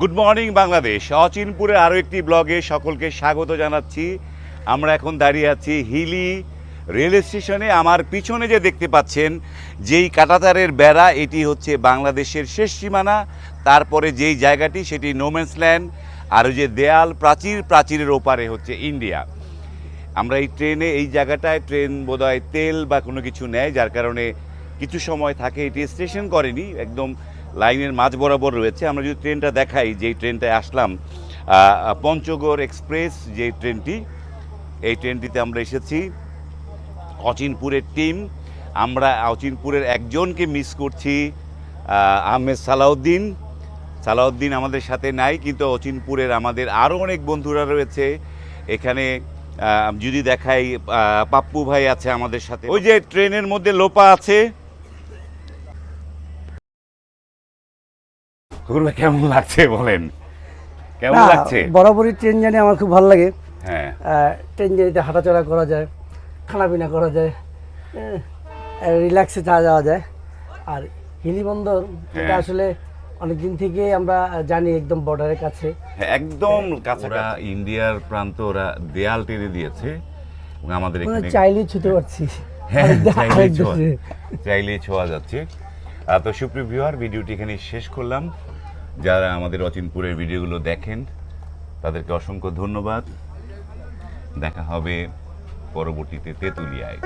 Good morning Bangladesh অচিনপুরে আরও একটি ব্লগে সকলকে স্বাগত জানাচ্ছি। আমরা এখন দাঁড়িয়ে আছি হিলি রেল স্টেশনে। আমার পিছনে যে দেখতে পাচ্ছেন, যেই কাটাতারের বেড়া, এটি হচ্ছে বাংলাদেশের শেষ সীমানা। তারপরে যেই জায়গাটি, সেটি নোম্যান্স ল্যান্ড আর যে দেয়াল প্রাচীর, প্রাচীরের ওপারে হচ্ছে ইন্ডিয়া। আমরা এই ট্রেনে, এই জায়গাটায় ট্রেন বোধহয় তেল বা কোনো কিছু নেয়, যার কারণে কিছু সময় থাকে, এটি স্টেশন করেনি, একদম লাইনের মাঝ বরাবর রয়েছে। আমরা যদি ট্রেনটা দেখাই যেই ট্রেনটায় আসলাম পঞ্চগড় এক্সপ্রেস যে ট্রেনটি, এই ট্রেনটিতে আমরা এসেছি। অচিনপুরের টিম, আমরা অচিনপুরের একজনকে মিস করছি আহমেদ সালাউদ্দিন। সালাউদ্দিন আমাদের সাথে নাই, কিন্তু অচিনপুরের আমাদের আরও অনেক বন্ধুরা রয়েছে। এখানে যদি দেখাই পাপ্পু ভাই আছে আমাদের সাথে। ওই যে ট্রেনের মধ্যে লোপা আছে ভাই কেমন লাগছে বলেন? কেমন লাগছে? বরাবরই ট্রেন জার্নি আমার খুব ভালো লাগে। হ্যাঁ। ট্রেন জার্নিতে হাঁটাচলা করা যায় খানাপিনা করা যায় রিল্যাক্সে যাওয়া যাওয়া যায়। আর হিলি বন্দর এটা হ্যাঁ। আসলে অনেকদিন থেকে আমরা জানি একদম বর্ডারের কাছে। হ্যাঁ, একদম কাছে ইন্ডিয়ার প্রান্ত ওরা দেয়াল টেনে দিয়েছে আমাদের এখানে চাইলেই ছুতে পারছি। হ্যাঁ, চাইলেই ছোঁয়া- দেশে। চাইলেই ছোঁয়া যাচ্ছে। তো সুপ্রিয় ভিউয়ার ভিডিওটি এখানে শেষ করলাম। যারা আমাদের অচিনপুরের ভিডিওগুলো দেখেন তাদেরকে অসংখ্য ধন্যবাদ। দেখা হবে পরবর্তীতে তেঁতুলিয়ায়।